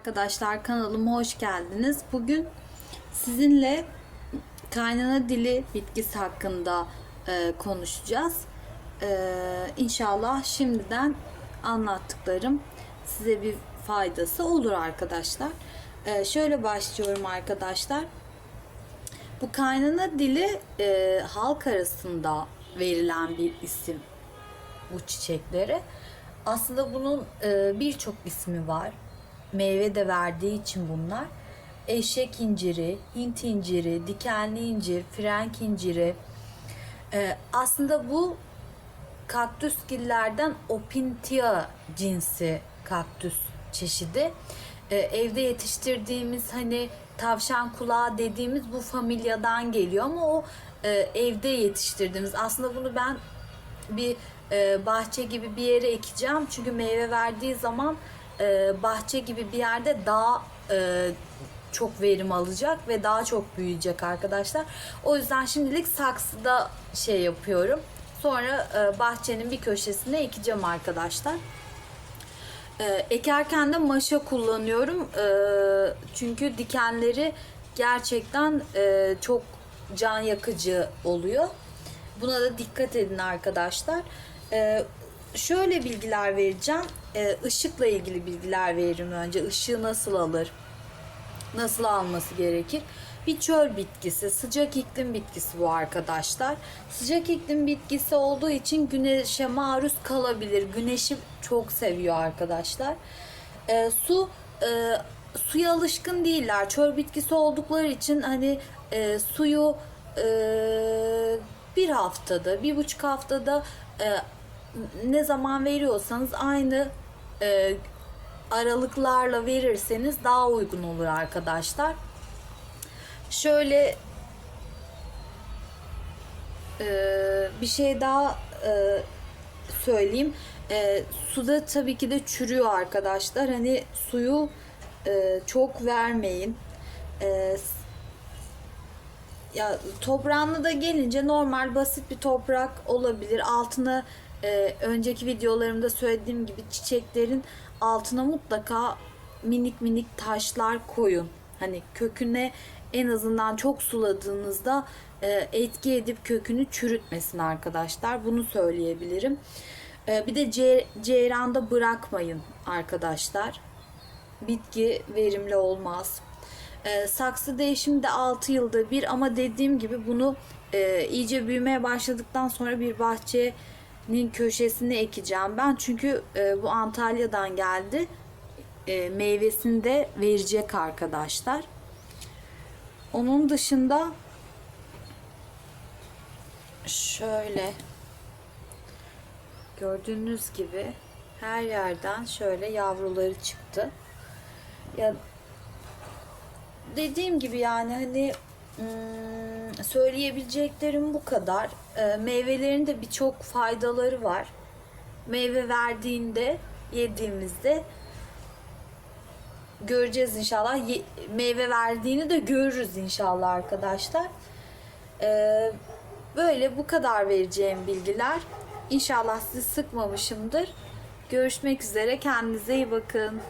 Arkadaşlar kanalıma hoş geldiniz. Bugün sizinle kaynana dili bitkisi hakkında e, konuşacağız. E, inşallah şimdiden anlattıklarım size bir faydası olur arkadaşlar. E, şöyle başlıyorum arkadaşlar. Bu kaynana dili e, halk arasında verilen bir isim bu çiçeklere. Aslında bunun e, birçok ismi var. Meyve de verdiği için bunlar. Eşek inciri, Hint inciri, dikenli incir, frenk inciri. E, aslında bu kaktüsgillerden Opintia cinsi kaktüs çeşidi. E, evde yetiştirdiğimiz hani tavşan kulağı dediğimiz bu familyadan geliyor ama o e, evde yetiştirdiğimiz. Aslında bunu ben bir e, bahçe gibi bir yere ekeceğim. Çünkü meyve verdiği zaman e, bahçe gibi bir yerde daha e, çok verim alacak ve daha çok büyüyecek arkadaşlar. O yüzden şimdilik saksıda şey yapıyorum. Sonra e, bahçenin bir köşesine ekeceğim arkadaşlar. E, ekerken de maşa kullanıyorum. E, çünkü dikenleri gerçekten e, çok can yakıcı oluyor. Buna da dikkat edin arkadaşlar. E, şöyle bilgiler vereceğim. E, ışıkla ilgili bilgiler veririm önce. Işığı nasıl alır? Nasıl alması gerekir? Bir çöl bitkisi, sıcak iklim bitkisi bu arkadaşlar. Sıcak iklim bitkisi olduğu için güneşe maruz kalabilir. Güneşi çok seviyor arkadaşlar. E, su e, suya alışkın değiller. Çöl bitkisi oldukları için hani e, suyu e, bir haftada, bir buçuk haftada e, ne zaman veriyorsanız aynı e, aralıklarla verirseniz daha uygun olur arkadaşlar. Şöyle e, bir şey daha e, söyleyeyim. E, suda tabii ki de çürüyor arkadaşlar. Hani suyu e, çok vermeyin. E, ya toprağına da gelince normal basit bir toprak olabilir. Altına e, önceki videolarımda söylediğim gibi çiçeklerin altına mutlaka minik minik taşlar koyun. Hani köküne en azından çok suladığınızda e, etki edip kökünü çürütmesin arkadaşlar. Bunu söyleyebilirim. E, bir de ce- ceyranda bırakmayın arkadaşlar. Bitki verimli olmaz. E, saksı değişimi de 6 yılda bir ama dediğim gibi bunu e, iyice büyümeye başladıktan sonra bir bahçenin köşesine ekeceğim ben. Çünkü e, bu Antalya'dan geldi. E, meyvesini de verecek arkadaşlar. Onun dışında şöyle gördüğünüz gibi her yerden şöyle yavruları çıktı. Ya dediğim gibi yani hani hmm, söyleyebileceklerim bu kadar. E, meyvelerin de birçok faydaları var. Meyve verdiğinde, yediğimizde göreceğiz inşallah. Meyve verdiğini de görürüz inşallah arkadaşlar. E, böyle bu kadar vereceğim bilgiler. İnşallah sizi sıkmamışımdır. Görüşmek üzere. Kendinize iyi bakın.